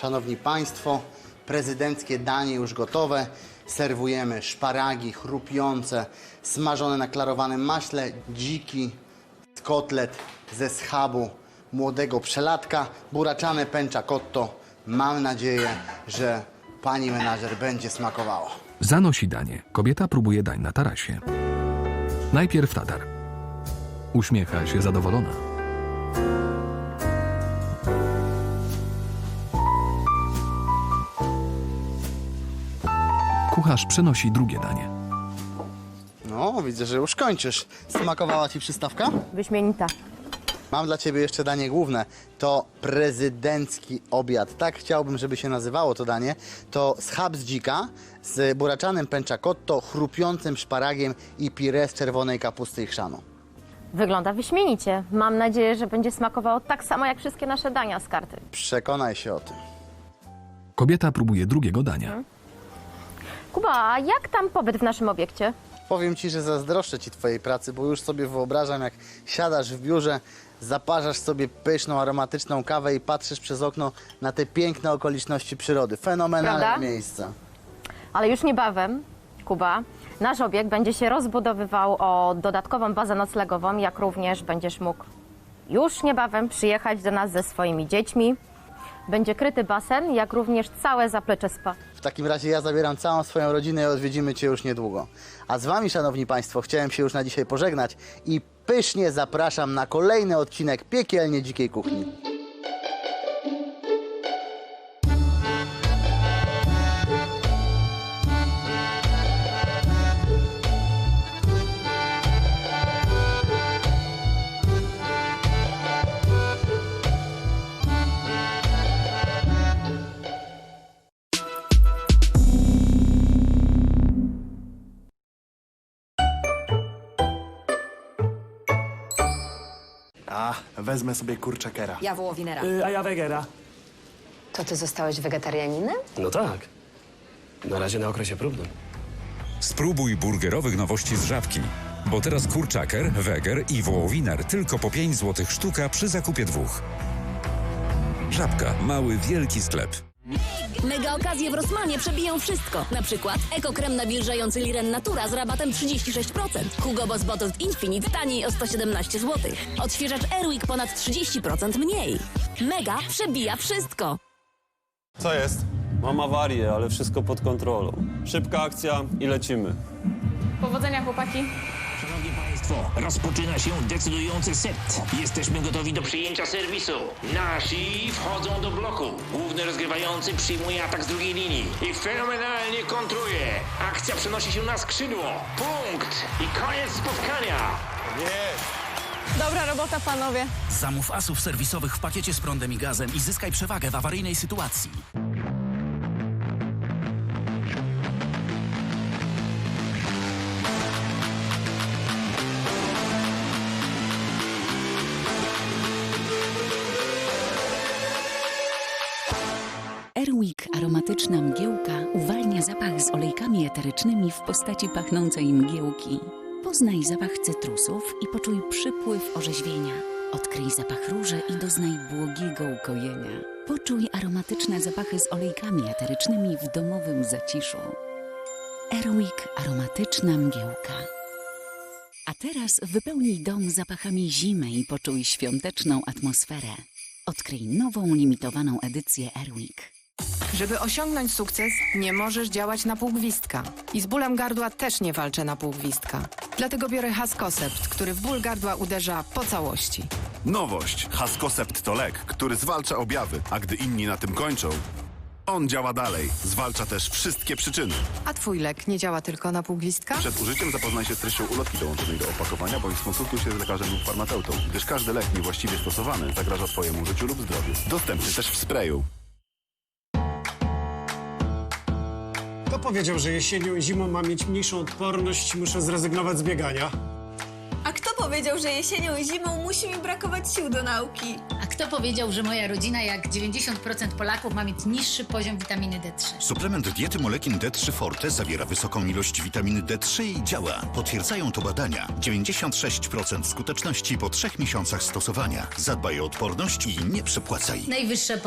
Szanowni Państwo, prezydenckie danie już gotowe. Serwujemy szparagi chrupiące, smażone na klarowanym maśle, dziki kotlet ze schabu młodego przelatka, buraczane pęcza cotto. Mam nadzieję, że pani menażer będzie smakowało. Zanosi danie. Kobieta próbuje dań na tarasie. Najpierw tatar. Uśmiecha się zadowolona. Kucharz przynosi drugie danie. No, widzę, że już kończysz. Smakowała ci przystawka? Wyśmienita. Mam dla ciebie jeszcze danie główne. To prezydencki obiad. Tak chciałbym, żeby się nazywało to danie. To schab z dzika z buraczanym pęczakotto, chrupiącym szparagiem i pire z czerwonej kapusty i chrzanu. Wygląda wyśmienicie. Mam nadzieję, że będzie smakowało tak samo jak wszystkie nasze dania z karty. Przekonaj się o tym. Kobieta próbuje drugiego dania. Kuba, a jak tam pobyt w naszym obiekcie? Powiem ci, że zazdroszczę ci twojej pracy, bo już sobie wyobrażam, jak siadasz w biurze, zaparzasz sobie pyszną, aromatyczną kawę i patrzysz przez okno na te piękne okoliczności przyrody. Fenomenalne Prawda? miejsce. Ale już niebawem, Kuba, nasz obiekt będzie się rozbudowywał o dodatkową bazę noclegową, jak również będziesz mógł już niebawem przyjechać do nas ze swoimi dziećmi. Będzie kryty basen, jak również całe zaplecze spa. W takim razie ja zabieram całą swoją rodzinę i odwiedzimy Cię już niedługo. A z Wami, Szanowni Państwo, chciałem się już na dzisiaj pożegnać i pysznie zapraszam na kolejny odcinek Piekielnie Dzikiej Kuchni. A, wezmę sobie kurczakera. Ja wołowinera. Y, a ja wegera. To ty zostałeś wegetarianinem? No tak. Na razie na okresie próbnym. Spróbuj burgerowych nowości z Żabki. Bo teraz kurczaker, weger i wołowiner tylko po 5 zł sztuka przy zakupie dwóch. Żabka. Mały, wielki sklep. Mega okazje w Rossmanie przebiją wszystko. Na przykład ekokrem nawilżający Liren Natura z rabatem 36%. Hugo Boss Bottled Infinite taniej o 117 zł. Odświeżacz Airwick ponad 30% mniej. Mega przebija wszystko. Co jest? Mam awarię, ale wszystko pod kontrolą. Szybka akcja i lecimy. Powodzenia, chłopaki. Państwo, rozpoczyna się decydujący set. Jesteśmy gotowi do przyjęcia serwisu. Nasi wchodzą do bloku. Główny rozgrywający przyjmuje atak z drugiej linii i fenomenalnie kontruje. Akcja przenosi się na skrzydło. Punkt i koniec spotkania. Dobra robota, panowie. Zamów asów serwisowych w pakiecie z prądem i gazem i zyskaj przewagę w awaryjnej sytuacji. Airwick aromatyczna mgiełka uwalnia zapach z olejkami eterycznymi w postaci pachnącej mgiełki. Poznaj zapach cytrusów i poczuj przypływ orzeźwienia. Odkryj zapach róży i doznaj błogiego ukojenia. Poczuj aromatyczne zapachy z olejkami eterycznymi w domowym zaciszu. Airwick aromatyczna mgiełka. A teraz wypełnij dom zapachami zimy i poczuj świąteczną atmosferę. Odkryj nową limitowaną edycję Airwick. Żeby osiągnąć sukces, nie możesz działać na pół gwizdka. I z bólem gardła też nie walczę na pół gwizdka. Dlatego biorę Haskosept, który w ból gardła uderza po całości. Nowość. Haskosept to lek, który zwalcza objawy, a gdy inni na tym kończą, on działa dalej. Zwalcza też wszystkie przyczyny. A twój lek nie działa tylko na pół gwizdka? Przed użyciem zapoznaj się z treścią ulotki dołączonej do opakowania, bądź skonsultuj się z lekarzem lub farmaceutą, gdyż każdy lek niewłaściwie stosowany zagraża Twojemu życiu lub zdrowiu. Dostępny też w sprayu. Kto powiedział, że jesienią i zimą mam mieć mniejszą odporność i muszę zrezygnować z biegania? A kto powiedział, że jesienią i zimą musi mi brakować sił do nauki? A kto powiedział, że moja rodzina, jak 90% Polaków, ma mieć niższy poziom witaminy D3? Suplement diety Molekin D3 Forte zawiera wysoką ilość witaminy D3 i działa. Potwierdzają to badania. 96% skuteczności po trzech miesiącach stosowania. Zadbaj o odporność i nie przepłacaj. Najwyższe